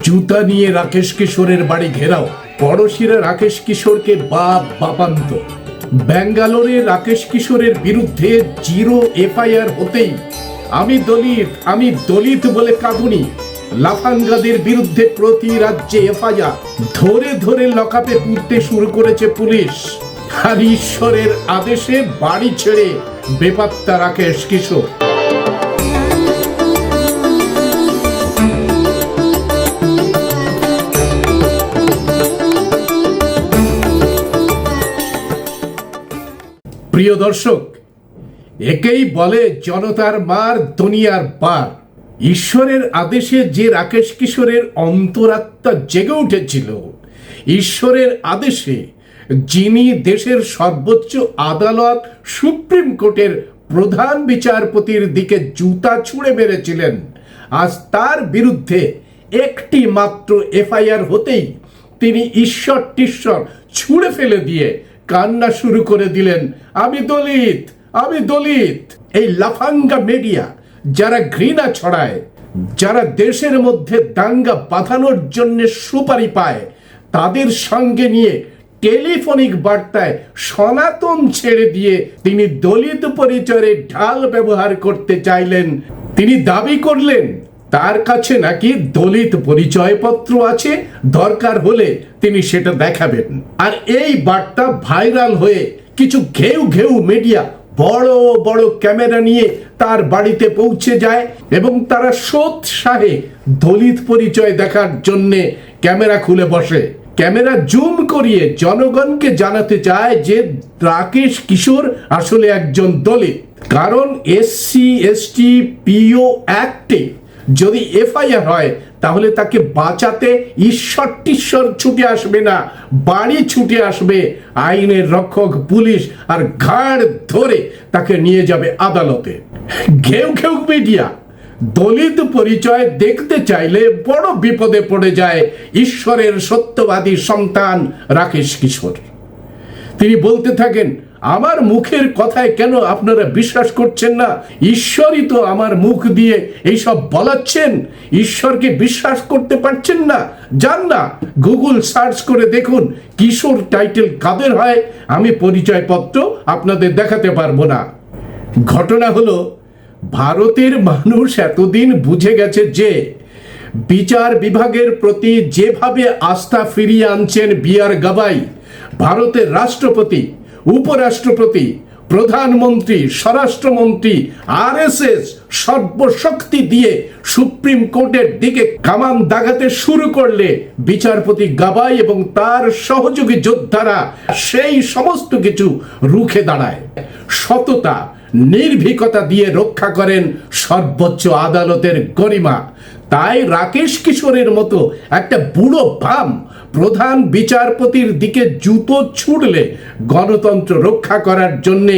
জুতা নিয়ে রাকেশ কিশোরের বাড়ি ঘেরাও। পড়শিরা রাকেশ কিশোরকে বাপ বাপান্ত। ব্যাঙ্গালোরে রাকেশ কিশোরের বিরুদ্ধে জিরো এফআইআর হতেই আমি দলিত আমি দলিত বলে কাঁদুনি। লাফাঙ্গাদের বিরুদ্ধে প্রতি রাজ্যে এফআইআর। ধরে ধরে লকাপে পুড়তে শুরু করেছে পুলিশ। আর ঈশ্বরের আদেশে বাড়ি ছেড়ে বেপাত্তা রাকেশ কিশোর। প্রিয় দর্শক, একেই বলে জনতার মার দুনিয়ার বার ঈশ্বরের আদেশে যে রাকেশ কিশোরের অন্তরাত্মা জেগে উঠেছিল, ঈশ্বরের আদেশে যিনি দেশের সর্বোচ্চ আদালত, সুপ্রিম কোর্টের প্রধান বিচারপতির দিকে জুতা ছুঁড়ে মেরেছিলেন, আজ তার বিরুদ্ধে একটি মাত্র এফআইআর হতেই তিনি ঈশ্বর টিশ্বর ছুঁড়ে ফেলে দিয়ে কান্না শুরু করে দিলেন, আমি দলিত আমি দলিত। এই লাফাঙ্গা মিডিয়া যারা ঘৃণা ছড়ায়, যারা দেশের মধ্যে দাঙ্গা বাঁধানোর জন্য সুপারি পায়, তাদের সঙ্গে নিয়ে টেলিফোনিক বার্তায় সনাতন ছেড়ে দিয়ে তিনি দলিত পরিচয়ে ঢাল ব্যবহার করতে চাইলেন। তিনি দাবি করলেন তার কাছে নাকি দলিত পরিচয়পত্র আছে, দরকার হলে তিনি সেটা দেখাবেন। আর এই বার্তা ভাইরাল হয়ে কিছু ঘেউ ঘেউ মিডিয়া, বড় বড় ক্যামেরা নিয়ে তার বাড়িতে পৌঁছে যায় এবং তারা সোৎসাহে দলিত পরিচয় দেখার জন্যে ক্যামেরা খুলে বসে। ক্যামেরা জুম করিয়ে জনগণকে জানাতে চায় যে রাকেশ কিশোর আসলে একজন দলিত। কারণ এসসি এসটি পিও অ্যাক্টে যদি এফআইআর হয়, তাহলে তাকে বাঁচাতে ঈশ্বর টিশ্বর ছুটে আসবে না, বাড়ি ছুটে আসবে। আইনের রক্ষক, পুলিশ আর ঘাড় ধরে তাকে নিয়ে যাবে আদালতে। ঘেউ ঘেউ মিডিয়া, দলিত পরিচয় দেখতে চাইলে বড় বিপদে পড়ে যায়, ঈশ্বরের সত্যবাদী সন্তান রাকেশ কিশোর। তিনি বলতে থাকেন, আমার মুখের কথায় কেন আপনারা বিশ্বাস করছেন না? ঈশ্বরই তো আমার মুখ দিয়ে এইসব বলাচ্ছেন। ঈশ্বরকে বিশ্বাস করতে পারছেন না। যান না, গুগল সার্চ করে দেখুন, কিশোর টাইটেল কাদের হয়? আমি পরিচয়পত্র আপনাদের দেখাতে পারব না। ঘটনা হলো, ভারতের মানুষ এতদিন বুঝে গেছে যে, বিচার বিভাগের প্রতি যেভাবে আস্থা ফিরিয়ে আনছেন বিআর গাবাই ভারতের রাষ্ট্রপতি, উপরাষ্ট্রপতি, প্রধানমন্ত্রী, স্বরাষ্ট্রমন্ত্রী, আরএসএস সর্বশক্তি দিয়ে সুপ্রিম কোর্টের দিকে কামান দাগাতে শুরু করলে বিচারপতি গাবাই এবং তার সহযোগী যোদ্ধারা সেই সমস্ত কিছু রুখে দাঁড়ায়। সততা, নির্ভীকতা দিয়ে রক্ষা করেন সর্বোচ্চ আদালতের গরিমা। তাই রাকেশ কিশোরের মতো একটা বুড়ো ভাম প্রধান বিচারপতির দিকে জুতো ছুটলে গণতন্ত্র রক্ষা করার জন্যে,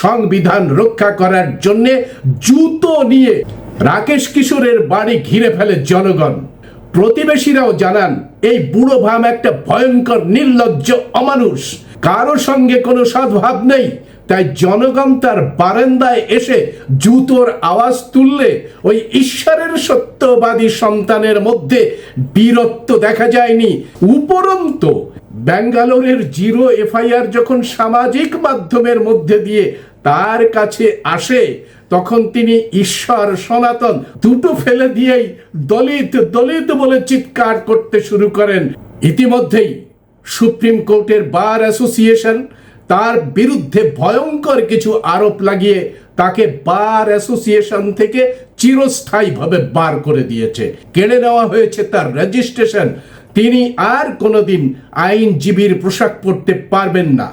সংবিধান রক্ষা করার জন্যে জুতো নিয়ে রাকেশ কিশোরের বাড়ি ঘিরে ফেলে জনগণ। প্রতিবেশীরাও জানান, এই বুড়ো ভাম একটা ভয়ঙ্কর, নির্লজ্জ অমানুষ। কারও সঙ্গে কোনো সদ্ভাব নেই। তাই জনগণ তার বারান্দায় এসে জুতোর আওয়াজ তুললে ওই ঈশ্বরের সত্যবাদী সন্তানের মধ্যে বীরত্ব দেখা যায়নি। উপরন্ত ব্যাঙ্গালোরের জিরো এফআইআর যখন সামাজিক মাধ্যমের মধ্যে দিয়ে তার কাছে আসে, তখন তিনি ঈশ্বর সনাতন দুটো ফেলে দিয়েই দলিত দলিত বলে চিৎকার করতে শুরু করেন। ইতিমধ্যেই সুপ্রিম কোর্টের বার অ্যাসোসিয়েশন তার বিরুদ্ধে ভয়ঙ্কর কিছু আরোপ লাগিয়ে তাকে বার অ্যাসোসিয়েশন থেকে চিরস্থায়ীভাবে বার করে দিয়েছে। কেড়ে নেওয়া হয়েছে তার রেজিস্ট্রেশন। তিনি আর কোনোদিন আইনজীবীর পোশাক পরতে পারবেন না।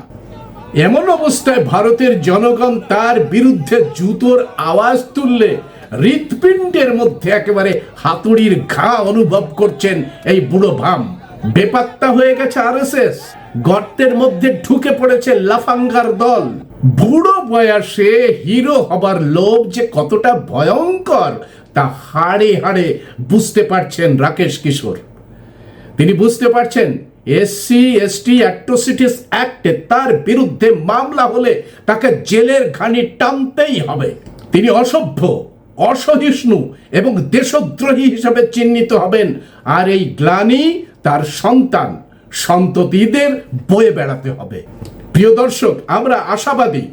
এমন অবস্থায় ভারতের জনগণ তার বিরুদ্ধে জুতোর আওয়াজ তুললে হৃৎপিণ্ডের মধ্যে একেবারে হাতুড়ির ঘা অনুভব করছেন এই বুড়ো ভাম। বেপাত্তা হয়ে গেছে আরএসএস। গর্তের মধ্যে ঢুকে পড়েছে লাফাঙ্গার দল। বুড়ো বয়সে হিরো হবার লোভ যে কতটা ভয়ঙ্কর, তা হাড়ে হাড়ে বুঝতে পারছেন রাকেশ কিশোর। তিনি বুঝতে পারছেন এসসি এসটি অ্যাট্রোসিটিস অ্যাক্টে তার বিরুদ্ধে মামলা হলে তাকে জেলের ঘানি টানতেই হবে। তিনি অসভ্য, অসহিষ্ণু এবং দেশদ্রোহী হিসাবে চিহ্নিত হবেন। আর এই গ্লানি তার সন্তান সন্ততিদের বয়ে বেড়াতে হবে। প্রিয় দর্শক, আমরা আশাবাদী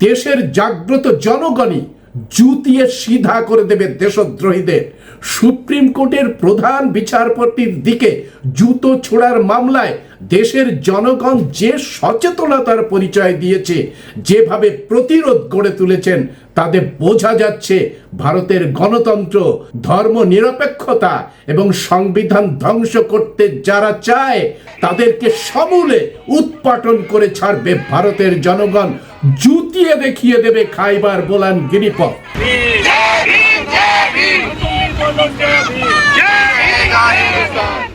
দেশের জাগ্রত জনগণই জুতিয়ে সিধা করে দেবে দেশদ্রোহীদের সুপ্রিম কোর্টের প্রধান বিচারপতির দিকে জুতো ছোড়ার মামলায় দেশের জনগণ যে সচেতনতার পরিচয় দিয়েছে, যেভাবে প্রতিরোধ গড়ে তুলেছেন, তাতে বোঝা যাচ্ছে ভারতের গণতন্ত্র, ধর্ম নিরপেক্ষতা এবং সংবিধান ধ্বংস করতে যারা চায়, তাদেরকে সমূলে উৎপাটন করে ছাড়বে ভারতের জনগণ। জুতিয়ে দেখিয়ে দেবে খাইবার Bolan গিরিপথ। por los que aquí. ¡Llega, llega!